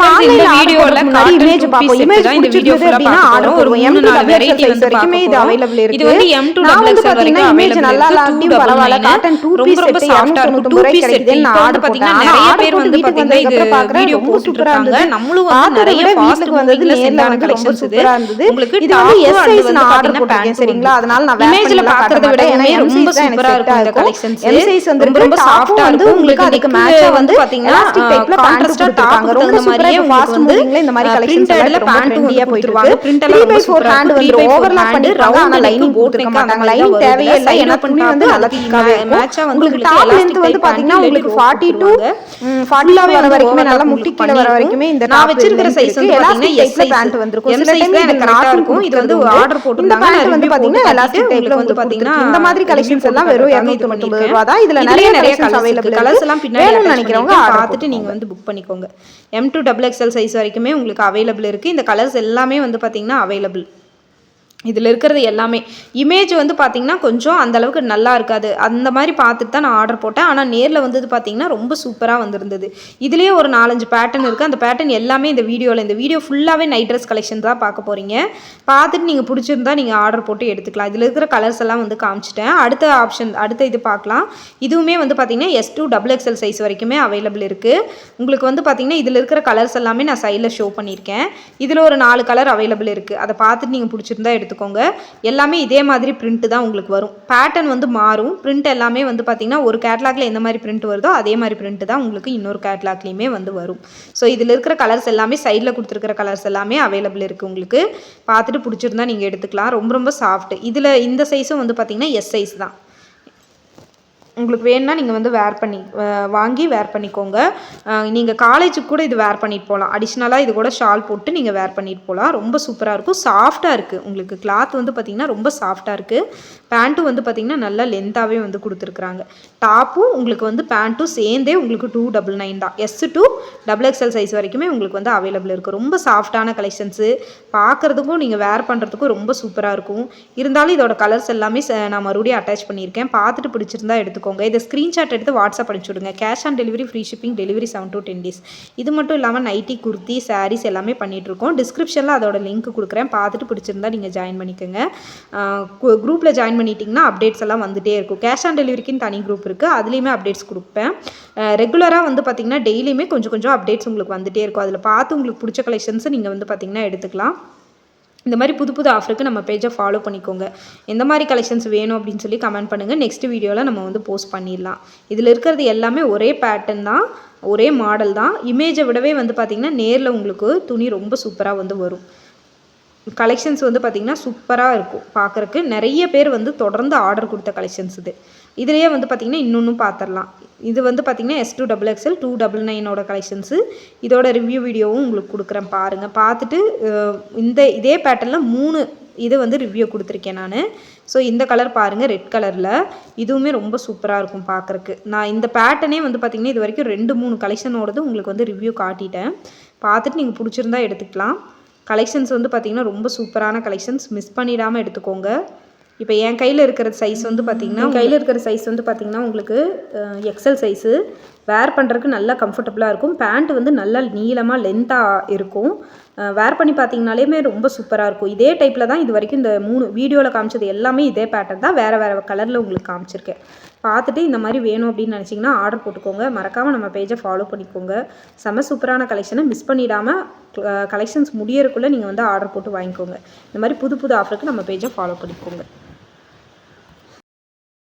நம்ம இந்த ஆன்லைன்ல வீடியோல வீடியோல இமேஜ் பார்ப்போம். இமேஜ் தான் இந்த வீடியோ பிடிச்சிருந்தது ஃபுல்லா அப்படின்னா ஆர்டர் பார்க்க போறோம். போடுவோம் ஒரு எம் மூணு டூ நாலு டபுள் வெரைட்டி எக்ஸல் வந்து சைஸ் வரைக்குமே இது பார்க்க அவைலபிள் இருக்கு. இது வந்து எம் டூ நான் டபுள் வந்து எக்ஸல் பாத்தீங்கன்னா வரைக்கும் இமேஜ் available நல்லா இருக்கு. இல்லாட்டியும் Two பரவாயில்ல double cotton two nine. Piece ரொம்ப ரொம்ப செட் soft ஆ இருக்கும். இரநூத்தி Two ரூபாய் piece set. கிடைக்குது இப்போ நான் வந்து ஆர்டர் பாத்தீங்கன்னா போட்டேன் நிறைய பேர் வந்து பாத்தீங்கன்னா இது வீடியோ போட்டுட்டு இருக்காங்க நம்மளும் வந்து நிறைய வீட்டுக்கு வந்தது நேர்ல செஞ்சான வந்து ரொம்ப கலெக்ஷன்ஸ் இது சூப்பரா இருந்தது. உங்களுக்கு இது வந்து top எஸ் and சைஸ் வந்து நான் ஆர்டர் சரிங்களா. அதனால நான் இமேஜ்ல பாக்குறத விட எம் ரொம்ப எனக்கு சூப்பரா செட் இருக்கும் இந்த ஆகும் கலெக்ஷன்ஸ் எம் சைஸ் வந்து ரொம்ப இருக்கும். உங்களுக்கு அதுக்கு மேட்சா வந்து பாத்தீங்கன்னா டைப்ல கான்ட்ராஸ்டா டாப் ரொம்ப மாதிரியே ஃபாஸ்ட் மூவிங்ல இந்த மாதிரி கலெக்ஷன்ஸ் பிரிண்டட்ல எல்லாம் ரொம்ப பேண்ட் வந்து கொடுத்துருவாங்க பிரிண்ட் எல்லாம் பை ரொம்ப ஃபோர் சூப்பரா ஹேண்ட் இருக்கும் வந்து three by four overlock hand பண்ணிருக்காங்க ஆனா ரவுண்ட் லைனிங் போட் கொடுத்துருக்க நெக் அந்த மாட்டாங்க மாதிரி லைனிங் தான் தேவையே இல்லை ஏன்னா துணி வந்து நல்லா திக்காவே மேட்சா வந்து உங்களுக்கு டாப் வந்து பாத்தீங்கன்னா உங்களுக்கு இல்லாட்டி ஃபார்ட்டி டு கொடுத்துருவாங்க. ஃபார்ட்டி ஃபுல்லாவே வர வந்து வரைக்குமே நல்லா முட்டி கீழே வர. வரைக்குமே இந்த நான் வச்சிருக்கிற இருக்கு வந்து பாத்தீங்கன்னா size. பேண்ட் வந்திருக்கும் சில எனக்கு இருக்கும். இது வந்து இந்த போட்டிருந்தாங்க. பேண்ட் வந்து பாத்தீங்கன்னா எலாஸ்டிக் டைப்ல வந்து பாத்தீங்கன்னா இந்த மாதிரி கலெக்ஷன்ஸ் எல்லாம் வெறும் காட்டாம இது இரநூத்தி தொண்ணூத்தி பண்ணிருக்கேன். ரூபா தான் இதுல நிறைய நிறைய colours அவைலபிள் எல்லாம் பின்னாடி நினைக்கிறவங்க. ஆர்டர் பார்த்துட்டு நீங்க வந்து புக் பண்ணிக்கோங்க M two double XL size வரைக்குமே உங்களுக்கு அவைலபிள் இருக்கு. இந்த கலர்ஸ் எல்லாமே வந்து பாத்தீங்கன்னா அவைலபிள் இதில் இருக்கிறது எல்லாமே. இமேஜ் வந்து பார்த்தீங்கன்னா கொஞ்சம் அந்தளவுக்கு நல்லா இருக்காது. அந்த மாதிரி பார்த்துட்டு தான் நான் ஆர்டர் போட்டேன். ஆனால் நேரில் வந்தது பார்த்தீங்கன்னா ரொம்ப சூப்பராக வந்திருந்தது. இதுலேயே ஒரு நாலஞ்சு பேட்டர்ன் இருக்குது அந்த பேட்டர்ன் எல்லாமே இந்த வீடியோவில் இந்த வீடியோ ஃபுல்லாகவே நைட் ட்ரெஸ் கலெக்ஷன் தான் பார்க்க போகிறீங்க பார்த்துட்டு நீங்கள் பிடிச்சிருந்தா நீங்கள் ஆர்டர் போட்டு எடுத்துக்கலாம். இதில் இருக்கிற கலர்ஸ் எல்லாம் வந்து காமிச்சிட்டேன். அடுத்த ஆப்ஷன் அடுத்த இது பார்க்கலாம். இதுவுமே வந்து பார்த்தீங்கன்னா S two double XL size வரைக்குமே அவைலபிள் இருக்குது உங்களுக்கு வந்து பார்த்தீங்கன்னா இதில் இருக்கிற கலர்ஸ் எல்லாமே நான் சைடில் ஷோ பண்ணியிருக்கேன். இதில் ஒரு நாலு கலர் அவைலபிள் இருக்குது அதை பார்த்துட்டு நீங்கள் பிடிச்சிருந்தா எடுத்து எடுத்துக்கோங்க. எல்லாமே இதே மாதிரி பிரிண்ட் தான் உங்களுக்கு வரும். பேட்டர்ன் வந்து மாறும். பிரிண்ட் எல்லாமே வந்து பார்த்தீங்கன்னா ஒரு கேட்லாகில் எந்த மாதிரி பிரிண்ட் வருதோ அதே மாதிரி பிரிண்ட் தான் உங்களுக்கு இன்னொரு கேட்லாக்லேயுமே வந்து வரும். ஸோ இதில் இருக்கிற கலர்ஸ் எல்லாமே சைடில் கொடுத்துருக்கிற கலர்ஸ் எல்லாமே அவைலபிள் இருக்குது உங்களுக்கு. பார்த்துட்டு பிடிச்சிருந்தா நீங்கள் எடுத்துக்கலாம். ரொம்ப ரொம்ப சாஃப்ட் இதில் இந்த சைஸும் வந்து பார்த்தீங்கன்னா எஸ் சைஸ் தான். உங்களுக்கு வேணும்னா நீங்கள் வந்து வேர் பண்ணி வாங்கி வேர் பண்ணிக்கோங்க. நீங்கள் காலேஜுக்கு கூட இது வேர் பண்ணிட்டு போகலாம் அடிஷ்னலாக இது கூட ஷால் போட்டு நீங்கள் வேர் பண்ணிட்டு போகலாம் ரொம்ப சூப்பராக இருக்கும். சாஃப்டாக இருக்குது உங்களுக்கு கிளாத் வந்து பார்த்திங்கன்னா ரொம்ப சாஃப்டாக இருக்குது பேண்ட்டும் வந்து பார்த்திங்கன்னா நல்லா லென்த்தாகவே வந்து கொடுத்துருக்குறாங்க. டாப்பும் உங்களுக்கு வந்து பேண்ட்டும் சேர்ந்தே உங்களுக்கு டூ டபுள் நைன் தான். S two double XL size வரைக்குமே உங்களுக்கு வந்து அவைலபிள் இருக்குது ரொம்ப சாஃப்டான கலெக்ஷன்ஸு பார்க்குறதுக்கும் நீங்கள் வேர் பண்ணுறதுக்கும் ரொம்ப சூப்பராக இருக்கும். இருந்தாலும் இதோட கலர்ஸ் எல்லாமே நான் மறுபடியும் அட்டாச் பண்ணியிருக்கேன். பார்த்துட்டு பிடிச்சிருந்தா எடுத்துக்கோங்க இதை ஸ்க்ரீன்ஷாட் எடுத்து வாட்ஸ்அப் அனுப்பிச்சி விடுங்க. Cash on delivery free shipping delivery seven to ten days இது மட்டும் இல்லாமல் நைட்டி குர்த்தி சாரீஸ் எல்லாமே பண்ணிகிட்ருக்கோம் இருக்கோம். டிஸ்கிரிப்ஷனில் அதோட லிங்க் கொடுக்குறேன். பார்த்துட்டு பிடிச்சிருந்தா நீங்கள் ஜாயின் பண்ணிக்கோங்க. குரூப்பில் ஜாயின் பண்ணிட்டீங்கன்னா அப்டேட்ஸ் எல்லாம் வந்துகிட்டே இருக்கும். கேஷ் ஆன் டெலிவரிக்குன்னு தனி குரூப் இருக்குது அதுலேயுமே அப்டேட்ஸ் கொடுப்பேன். ரெகுலராக வந்து பார்த்திங்கன்னா டெய்லியுமே கொஞ்சம் கொஞ்சம் அப்டேட்ஸ் உங்களுக்கு வந்துகிட்டே இருக்கும். அதில் பார்த்து உங்களுக்கு பிடிச்ச கலெக்ஷன்ஸை நீங்கள் வந்து பார்த்திங்கன்னா எடுத்துக்கலாம். இந்த மாதிரி புது புது ஆஃபருக்கு நம்ம பேஜை ஃபாலோ பண்ணிக்கோங்க. எந்த மாதிரி கலெக்ஷன்ஸ் வேணும் அப்படின்னு சொல்லி கமெண்ட் பண்ணுங்கள் நெக்ஸ்ட் வீடியோவில் நம்ம வந்து போஸ்ட் பண்ணிடலாம். இதில் இருக்கிறது எல்லாமே ஒரே பேட்டர்ன் தான். ஒரே மாடல் தான். இமேஜை விடவே வந்து பார்த்திங்கன்னா நேரில் உங்களுக்கு துணி ரொம்ப சூப்பராக வந்து வரும். கலெக்ஷன்ஸ் வந்து பார்த்திங்கன்னா சூப்பராக இருக்கும். பார்க்குறக்கு நிறைய பேர் வந்து தொடர்ந்து ஆர்டர் கொடுத்த கலெக்ஷன்ஸ் இது. இதுலேயே வந்து பார்த்திங்கன்னா இன்னொன்றும் பார்த்துடலாம் இது வந்து பார்த்திங்கன்னா S two double XL two double நைனோட collections இதோட ரிவ்யூ வீடியோவும் உங்களுக்கு கொடுக்குறேன் பாருங்கள் பார்த்துட்டு இந்த இதே பேட்டர்னில் மூணு இது வந்து ரிவ்யூ கொடுத்துருக்கேன் நான். ஸோ இந்த கலர் பாருங்கள் ரெட் கலரில் இதுவுமே ரொம்ப சூப்பராக இருக்கும் பார்க்குறக்கு நான் இந்த பேட்டர்னே வந்து பார்த்திங்கன்னா இது வரைக்கும் ரெண்டு மூணு கலெக்ஷனோடது உங்களுக்கு வந்து ரிவ்யூ காட்டிட்டேன். பார்த்துட்டு நீங்கள் பிடிச்சிருந்தா எடுத்துக்கலாம். கலெக்ஷன்ஸ் வந்து பார்த்திங்கன்னா ரொம்ப சூப்பரான கலெக்ஷன்ஸ் மிஸ் பண்ணிடாமல் எடுத்துக்கோங்க. இப்போ என் கையில் இருக்கிற சைஸ் வந்து பார்த்திங்கன்னா கையில் இருக்கிற சைஸ் வந்து பார்த்திங்கன்னா உங்களுக்கு எக்ஸல் சைஸு வேர் பண்ணுறதுக்கு நல்லா கம்ஃபர்டபுளாக இருக்கும். பேண்ட் வந்து நல்லா நீளமாக லென்த்தாக இருக்கும். வேர் பண்ணி பார்த்தீங்கனாலேயுமே ரொம்ப சூப்பராக இருக்கும். இதே டைப்பில் தான் இது வரைக்கும் இந்த மூணு வீடியோவில் காமிச்சது எல்லாமே இதே பேட்டர்ன் தான். வேறு வேறு கலரில் உங்களுக்கு காமிச்சிருக்கேன். பார்த்துட்டு இந்த மாதிரி வேணும் அப்படின்னு நினச்சிங்கன்னா ஆர்டர் போட்டுக்கோங்க. மறக்காமல் நம்ம பேஜை ஃபாலோ பண்ணிக்கோங்க. செம சூப்பரான கலெக்ஷனை மிஸ் பண்ணிடாமல் கலெக்ஷன்ஸ் முடியறதுக்குள்ளே நீங்கள் வந்து ஆர்டர் போட்டு வாங்கிக்கோங்க. இந்த மாதிரி புது புது ஆஃபருக்கு நம்ம பேஜை ஃபாலோ பண்ணிக்கோங்க.